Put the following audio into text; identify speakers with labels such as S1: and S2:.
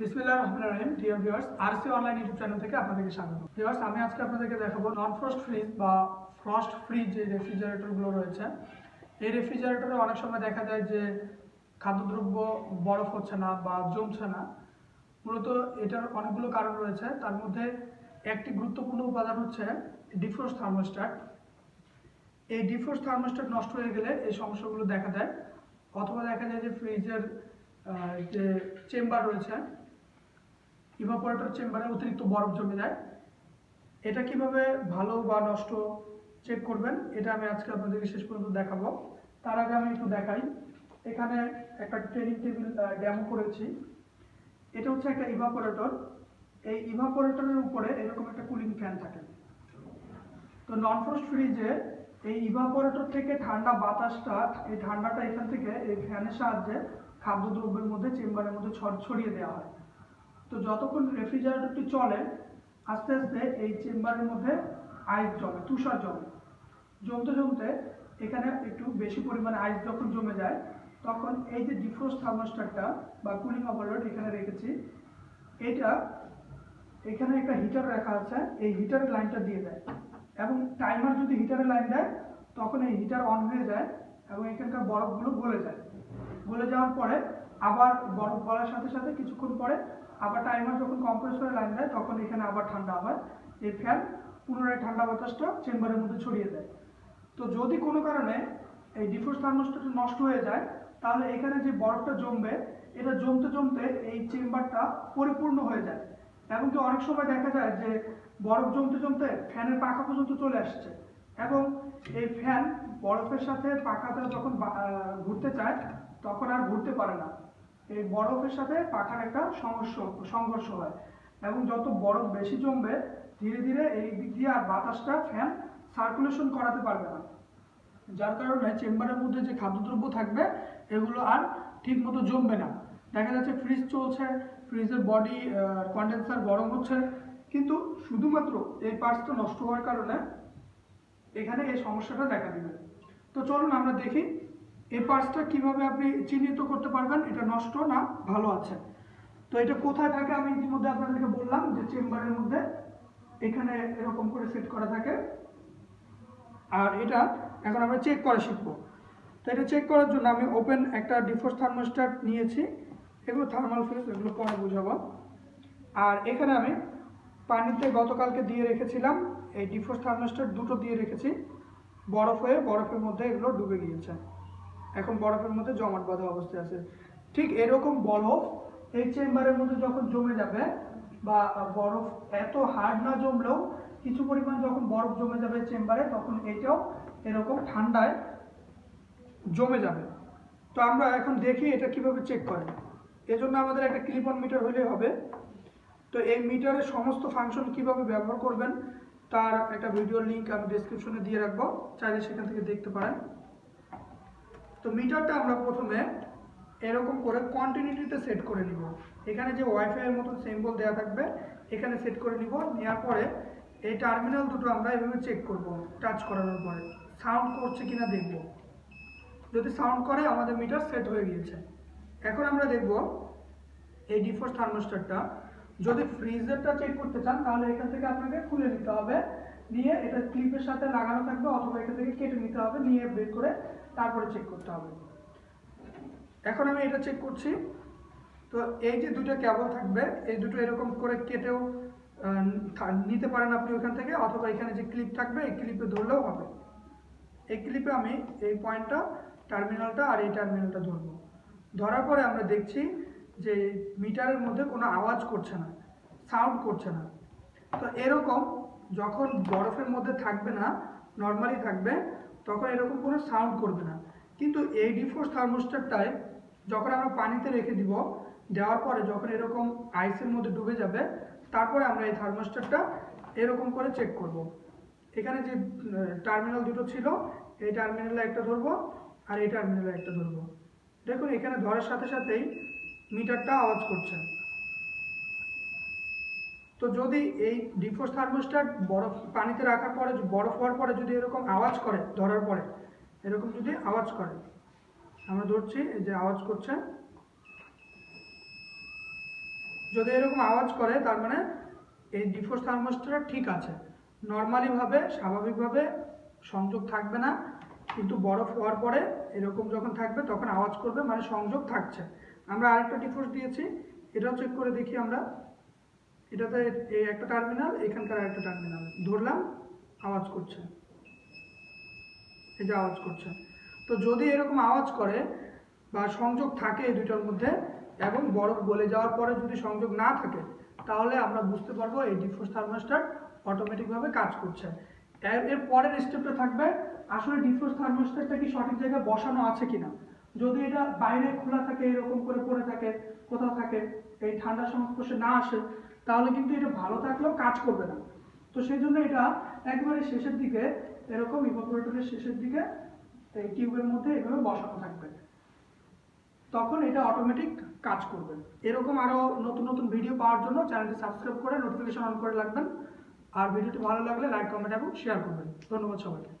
S1: বিসমিল্লাহ রহমান রহিম dear viewers RC online YouTube channel থেকে আপনাদেরকে স্বাগত। ভিউয়ার্স আমি আজকে আপনাদেরকে দেখাবো নন ফ্রস্ট ফ্রিজ বা ফ্রস্ট ফ্রি যে রেফ্রিজারেটরগুলো রয়েছে, এই রেফ্রিজারেটরে অনেক সময় দেখা যায় যে খাদ্যদ্রব্য বরফ হচ্ছে না বা জমছে না। মূলত এটার অনেকগুলো কারণ রয়েছে। তার মধ্যে একটি গুরুত্বপূর্ণ উপাদান হচ্ছে ডিফ্রোস্ট থার্মোস্ট্যাট এই ডিফ্রোস্ট থার্মোস্ট্যাট নষ্ট হয়ে গেলে এই সমস্যাগুলো দেখা দেয়, অথবা দেখা যায় যে ফ্রিজের যে চেম্বার রয়েছে ইভাপোরেটর চেম্বারে অতিরিক্ত বরফ জমে যায়। এটা কীভাবে ভালো বা নষ্ট চেক করবেন, এটা আমি আজকে আপনাদেরকে শেষ পর্যন্ত দেখাবো। তার আগে আমি একটু দেখাই। এখানে একটা ট্রেনিং টেবিল ডেমো করেছি। এটা হচ্ছে একটা ইভাপোরেটর এই ইভাপোরেটরের উপরে এরকম একটা কুলিং ফ্যান থাকে। তো নন ফ্রস্ট ফ্রিজে এই ইভাপোরেটর থেকে ঠান্ডা বাতাসটা, এই ঠান্ডাটা এখান থেকে এই ফ্যানের সাহায্যে খাদ্যদ্রব্যের মধ্যে চেম্বারের মধ্যে ছড়- ছড়িয়ে দেওয়া হয়। তো যতক্ষণ রেফ্রিজারেটরটি চলে, আস্তে আস্তে এই চেম্বারের মধ্যে আইস জমে, তুষার জমে। জমতে জমতে এখানে একটু বেশি পরিমাণে আইস যখন জমে যায়, তখন এই যে ডিফ্রোস্ট থার্মোস্ট্যাটটা বা কুলিং অপারেটর এখানে রেখেছি, এটা এখানে একটা হিটার রাখা আছে, এই হিটারের লাইনটা দিয়ে দেয়। এবং টাইমার যদি হিটারের লাইন দেয়, তখন এই হিটার অন হয়ে যায় এবং এখানকার বরফগুলো গলে যায়। গলে যাওয়ার পরে আবার বরফ গলার সাথে সাথে কিছুক্ষণ পরে আবার টাইমার যখন কম্প্রেসরের লাইন দেয়, তখন এখানে আবার ঠান্ডা হয় এই ফ্যান পুনরায় ঠান্ডা বাতাসটা চেম্বারের মধ্যে ছড়িয়ে দেয়। তো যদি কোনো কারণে এই ডিফ্রোস্ট থার্মোস্ট্যাট নষ্ট হয়ে যায়, তাহলে এখানে যে বরফটা জমবে, এটা জমতে জমতে এই চেম্বারটা পরিপূর্ণ হয়ে যায়। এমনকি অনেক সময় দেখা যায় যে বরফ জমতে জমতে ফ্যানের পাখা পর্যন্ত চলে আসছে এবং এই ফ্যান বরফের সাথে পাখাটা যখন ঘুরতে চায়, তখন আর ঘুরতে পারে না। এই বরফের সাথে পাখার একটা সংঘর্ষ সংঘর্ষ হয়। এবং যত বরফ বেশি জমবে, ধীরে ধীরে এই দিক দিয়ে আর বাতাসটা ফ্যান সার্কুলেশন করাতে পারবে না। যার কারণে চেম্বারের মধ্যে যে খাদ্যদ্রব্য থাকবে, এগুলো আর ঠিক মতো জমবে না। দেখা যাচ্ছে ফ্রিজ চলছে ফ্রিজের বডি কন্ডেন্সার গরম হচ্ছে। কিন্তু শুধুমাত্র এই পার্টসটা নষ্ট হওয়ার কারণে এখানে এই সমস্যাটা দেখা দিবে। তো চলুন আমরা দেখি এই পার্টসটা কীভাবে আপনি চিহ্নিত করতে পারবেন, এটা নষ্ট না, ভালো আছে। তো এটা কোথায় থাকে আমি ইতিমধ্যে আপনাদেরকে বললাম যে চেম্বারের মধ্যে এখানে এরকম করে সেট করা থাকে। আর এটা এখন আমরা চেক করা শিখব। তো এটা চেক করার জন্য আমি ওপেন একটা ডিফোর্স থার্মোস্ট্যাট নিয়েছি। এগুলো থার্মাল ফ্রিজ এগুলো পরে বুঝাবো। আর এখানে আমি পানিতে গতকালকে দিয়ে রেখেছিলাম, এই ডিফোর্স থার্মোস্ট্যাট দুটো দিয়ে রেখেছি। বরফ হয়ে, বরফের মধ্যে এগুলো ডুবে গিয়েছে। এখন বরফের মধ্যে জমাট বাঁধা অবস্থায় আছে। ঠিক এরকম বরফ এই চেম্বারের মধ্যে যখন জমে যাবে বা বরফ এত হার্ড না জমলেও কিছু পরিমাণ যখন বরফ জমে যাবে চেম্বারে, তখন এটাও এরকম ঠান্ডায় জমে যাবে। তো আমরা এখন দেখি এটা কীভাবে চেক করে। এজন্য আমাদের একটা ক্লিপ অন মিটার হলেই হবে। তো এই মিটারের সমস্ত ফাংশন কীভাবে ব্যবহার করবেন, তার একটা ভিডিও লিঙ্ক আমি ডেসক্রিপশনে দিয়ে রাখব। চাইলে সেখান থেকে দেখতে পারেন। তো মিটারটা আমরা প্রথমে এরকম করে কন্টিনিউটিতে সেট করে নিব। এখানে যে ওয়াইফাইয়ের মতন সিম্বল দেওয়া থাকবে, এখানে সেট করে নিব। নেওয়ার পরে এই টার্মিনাল দুটো আমরা এভাবে চেক করব টাচ করানোর পরে। সাউন্ড করছে কিনা দেখব। যদি সাউন্ড করে, আমাদের মিটার সেট হয়ে গিয়েছে। এখন আমরা দেখব এই ডিফোর্স থার্মোস্ট্যাটটা যদি ফ্রিজেরটা চেক করতে চান, তাহলে এখান থেকে আপনাকে খুলে নিতে হবে। নিয়ে এটা ক্লিপের সাথে লাগানো থাকবে, অথবা এটা থেকে কেটে নিতে হবে, নিয়ে বের করে তারপরে চেক করতে হবে। এখন আমি এটা চেক করছি। তো এই যে দুটো কেবল থাকবে, এই দুটো এরকম করে কেটেও নিতে পারেন আপনি ওখান থেকে, অথবা এখানে যে ক্লিপ থাকবে, এই ক্লিপে ধরলেও হবে। এই ক্লিপে আমি এই পয়েন্টটা টার্মিনালটা আর এই টার্মিনালটা ধরবো। ধরার পরে আমরা দেখছি যে মিটারের মধ্যে কোনো আওয়াজ করছে না সাউন্ড করছে না। তো এরকম যখন বরফের মধ্যে থাকবে না নর্মালি থাকবে, তখন এরকম কোনো সাউন্ড করবে না। কিন্তু এই ডিফোর্স থার্মোস্টারটায় যখন আমরা পানিতে রেখে দিব, দেওয়ার পরে যখন এরকম আইসের মধ্যে ডুবে যাবে, তারপরে আমরা এই থার্মোস্টারটা এরকম করে চেক করব। এখানে যে টার্মিনাল দুটো ছিল, এই টার্মিনালে একটা ধরবো আর এই টার্মিনালে একটা ধরবো। দেখুন, এখানে ধরার সাথে সাথেই মিটারটা আওয়াজ করছে। তো যদি এই ডিফোর্স থার্মোস্ট্যাট বরফ পানিতে রাখার পরে বরফ হওয়ার পরে যদি এরকম আওয়াজ করে, ধরার পরে, এরকম যদি আওয়াজ করে, আমরা ধরছি এই যে আওয়াজ করছে। যদি এরকম আওয়াজ করে, তার মানে এই ডিফোর্স থার্মোস্ট্যাট ঠিক আছে। নর্মালিভাবে স্বাভাবিকভাবে সংযোগ থাকবে না, কিন্তু বরফ হওয়ার পরে এরকম যখন থাকবে, তখন আওয়াজ করবে মানে সংযোগ থাকছে। আমরা আরেকটা ডিফোর্স দিয়েছি, এটাও চেক করে দেখি আমরা। এটাতে এই একটা টার্মিনাল এখানকার একটা টার্মিনাল ধরলাম, আওয়াজ করছে। এই যে আওয়াজ করছে। তো যদি এরকম আওয়াজ করে বা সংযোগ থাকে এই দুইটার মধ্যে এবং বরফ গলে যাওয়ার পরে যদি সংযোগ না থাকে, তাহলে আমরা বুঝতে পারব এই ডিফোর্স থার্মোস্ট্যাট অটোমেটিকভাবে কাজ করছে। এর পরের স্টেপটা থাকবে, আসলে ডিফোর্স থার্মোস্ট্যাটটা কি সঠিক জায়গায় বসানো আছে কিনা? যদি এটা বাইরে খোলা থাকে, এরকম করে পড়ে থাকে, কোথাও থাকে, এই ঠান্ডার সংস্পর্শে না আসে তাহলে কিন্তু এটা ভালো থাকলেও কাজ করবে না। তো সেই জন্য এটা একবারে শেষের দিকে, এরকম ইভাপোরেটরের শেষের দিকে এই টিউবের মধ্যে এভাবে বসানো থাকবে। তখন এটা অটোমেটিক কাজ করবে। এরকম আরও নতুন নতুন ভিডিও পাওয়ার জন্য চ্যানেলটি সাবস্ক্রাইব করে নোটিফিকেশন অন করে রাখবেন। আর ভিডিওটি ভালো লাগলে লাইক কমেন্ট এবং শেয়ার করবেন। ধন্যবাদ সবাইকে।